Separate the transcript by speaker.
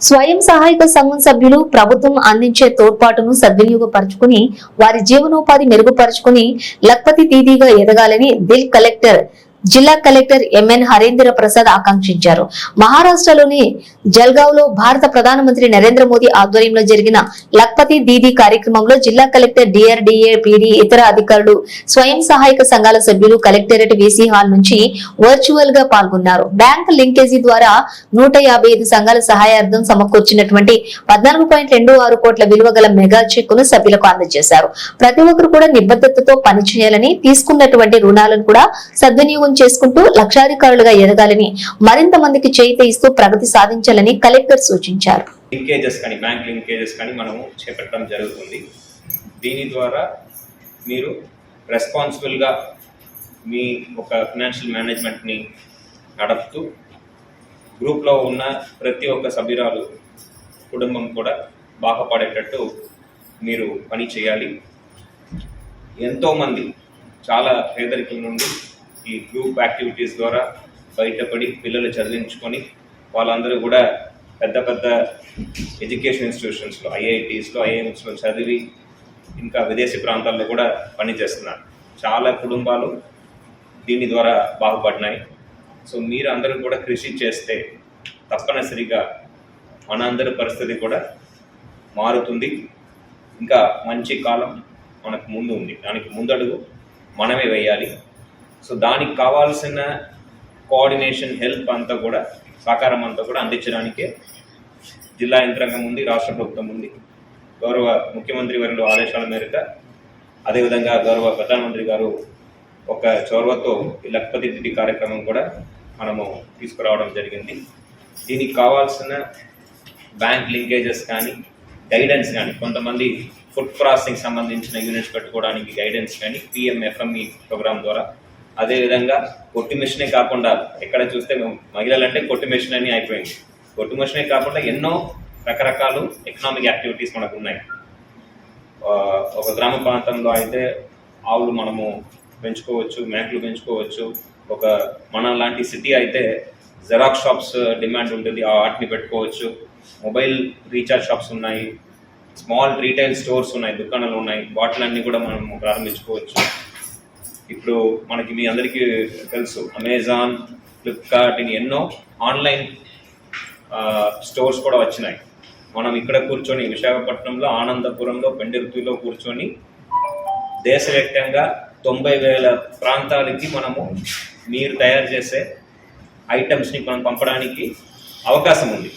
Speaker 1: స్వయం సహాయక సంఘం సభ్యులు ప్రభుత్వం అందించే తోడ్పాటును సద్వినియోగపరచుకుని వారి జీవనోపాధి మెరుగుపరుచుకుని లక్పతి తీదీగా ఎదగాలని దిల్ కలెక్టర్ జిల్లా collector M N Harendra Prasad ఆకాంక్షించారు. మహారాష్ట్రలోని జల్గావ్లో భారత ప్రధానమంత్రి నరేంద్ర మోదీ ఆధ్వర్యంలో జరిగిన లక్పతి దీదీ కార్యక్రమంలో జిల్లా కలెక్టర్ డిఆర్డిఏ పీడీ ఇతర అధికారులు స్వయం సహాయక సంఘాల సభ్యులు కలెక్టరేట్ వీసీ హాల్ నుంచి వర్చువల్గా పాల్గొన్నారు. బ్యాంక్ లింకేజీ ద్వారా నూట యాభై ఐదు సంఘాల సహాయార్థం సమకూర్చినటువంటి పద్నాలుగు పాయింట్ రెండు ఆరు కోట్ల విలువ గల మెగా చెక్కును సభ్యులకు అందజేశారు. ప్రతి ఒక్కరు కూడా నిబద్ధతతో పనిచేయాలని తీసుకున్నటువంటి రుణాలను కూడా సద్వినియోగం చేసుకుంటూ లక్షాధికారులుగా ఎదగాలని మరింత మందికి చేయిత ఇస్తూ ప్రగతి సాధించాలని కలెక్టర్ సూచించారు.
Speaker 2: లింకేజెస్ కానీ బ్యాంక్ లింకేజెస్ కానీ మనము చేపట్టడం జరుగుతుంది. దీని ద్వారా మీరు రెస్పాన్సిబుల్గా మీ ఒక ఫినాన్షియల్ మేనేజ్మెంట్ని నడుపుతూ గ్రూప్లో ఉన్న ప్రతి ఒక్క సభ్యురాలు కుటుంబం కూడా బాగుపడేటట్టు మీరు పని చేయాలి. ఎంతోమంది చాలా పేదరికం నుండి ఈ గ్రూప్ యాక్టివిటీస్ ద్వారా బయటపడి పిల్లలు చదివించుకొని వాళ్ళందరూ కూడా పెద్ద పెద్ద ఎడ్యుకేషన్ ఇన్స్టిట్యూషన్స్లో ఐఐటీస్లో ఐఐఎంస్లో చదివి ఇంకా విదేశీ ప్రాంతాల్లో కూడా పనిచేస్తున్నారు. చాలా కుటుంబాలు దీని ద్వారా బాగుపడినాయి. సో మీరు అందరూ కూడా కృషి చేస్తే తప్పనిసరిగా మనందరి పరిస్థితి కూడా మారుతుంది. ఇంకా మంచి కాలం మనకు ముందు ఉంది. దానికి ముందడుగు మనమే వేయాలి. సో దానికి కావాల్సిన కోఆర్డినేషన్ హెల్ప్ అంతా కూడా సహకారం అంతా కూడా అందించడానికే జిల్లా యంత్రాంగం ఉంది రాష్ట్ర ప్రభుత్వం ఉంది. గౌరవ ముఖ్యమంత్రి వారి ఆదేశాల మేరకు అదేవిధంగా గౌరవ ప్రధానమంత్రి గారు ఒక చొరవతో ఈ లక్పతి దిది కార్యక్రమం కూడా మనము తీసుకురావడం జరిగింది. దీనికి కావాల్సిన బ్యాంక్ లింకేజెస్ కానీ గైడెన్స్ కానీ కొంతమంది ఫుడ్ ప్రాసెసింగ్ సంబంధించిన యూనిట్స్ పెట్టుకోవడానికి గైడెన్స్ కానీ పిఎంఎఫ్ఎంఈ ప్రోగ్రామ్ ద్వారా అదేవిధంగా కొట్టు మెషినే కాకుండా ఎక్కడ చూస్తే మహిళలంటే కొట్టు మెషిన్ అని అయిపోయింది. కొట్టు మెషినే కాకుండా ఎన్నో రకరకాలు ఎకనామిక్ యాక్టివిటీస్ మనకు ఉన్నాయి. ఒక గ్రామ ప్రాంతంలో అయితే ఆవులు మనము పెంచుకోవచ్చు మేకలు పెంచుకోవచ్చు. ఒక మన లాంటి సిటీ అయితే జెరాక్స్ షాప్స్ డిమాండ్ ఉంటుంది ఆ వాటిని పెట్టుకోవచ్చు. మొబైల్ రీఛార్జ్ షాప్స్ ఉన్నాయి. స్మాల్ రీటైల్ స్టోర్స్ ఉన్నాయి దుకాణాలు ఉన్నాయి. వాటిలన్నీ కూడా మనం ప్రారంభించుకోవచ్చు. ఇప్పుడు మనకి మీ అందరికీ తెలుసు అమెజాన్ ఫ్లిప్కార్ట్ ఇని ఎన్నో ఆన్లైన్ స్టోర్స్ కూడా వచ్చినాయి. మనం ఇక్కడ కూర్చొని విశాఖపట్నంలో ఆనందపురంలో పెండెర్తిలో కూర్చొని దేశవ్యాప్తంగా తొంభై వేల ప్రాంతాలకి మనము మీరు తయారు చేసే ఐటమ్స్ని మనం పంపడానికి అవకాశం ఉంది.